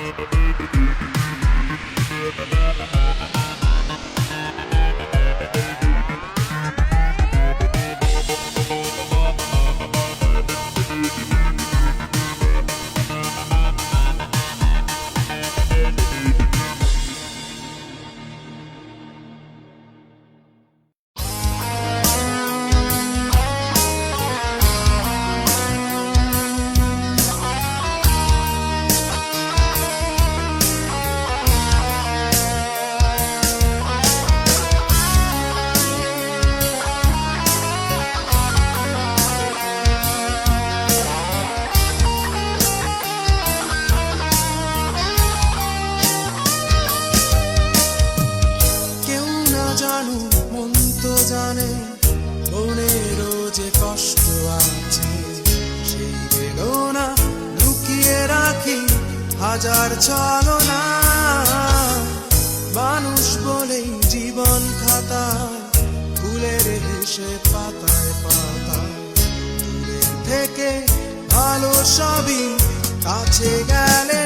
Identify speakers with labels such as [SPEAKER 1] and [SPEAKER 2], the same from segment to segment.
[SPEAKER 1] কেউ মন তো জানে, মনেরও যে কষ্ট আছে, সেই বেদনা লুকিয়ে রাখি হাজার ছলনা মানুষ বলেই জীবন খাতা, ফুলের হেসে পাতায় দূরের থেকে ভালো সবই কাছে গেলে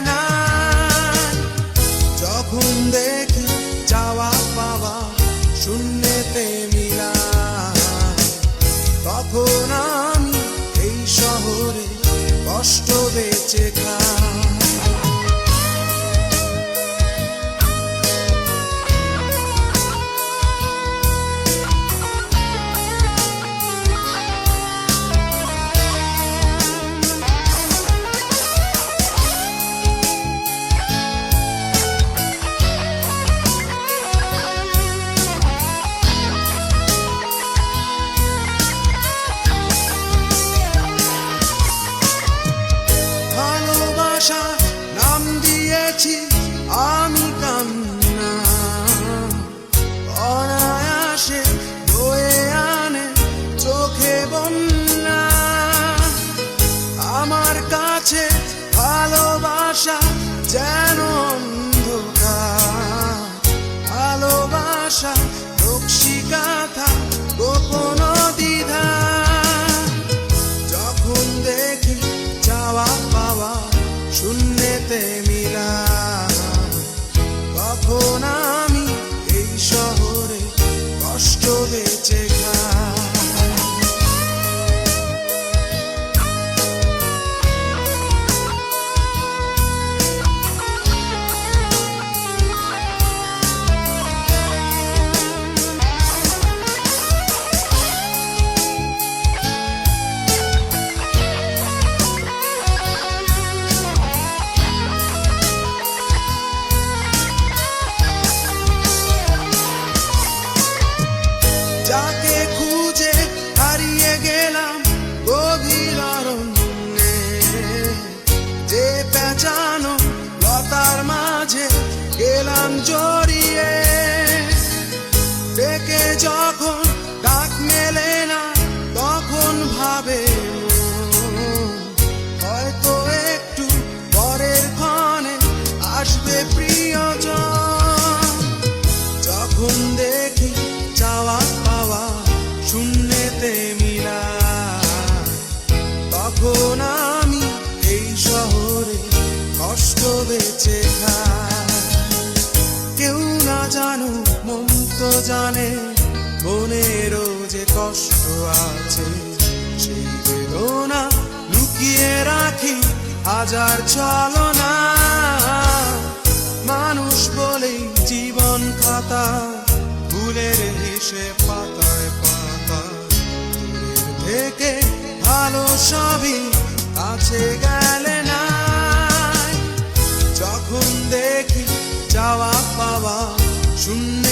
[SPEAKER 1] যাকে খুঁজে হারিয়ে গেলাম গভীর অরণ্যে যে পেঁচানো লতার মাঝে গেলাম জড়িয়ে তখন আমি এই শহরে কষ্ট বেঁচে কেউ না জানো মন তো জানে মনেরও যে কষ্ট আছে, সেই বেদনা লুকিয়ে রাখি হাজার ছলনা সবই কাছে গেলে না যখন দেখি যাওয়া পাওয়া শূন্য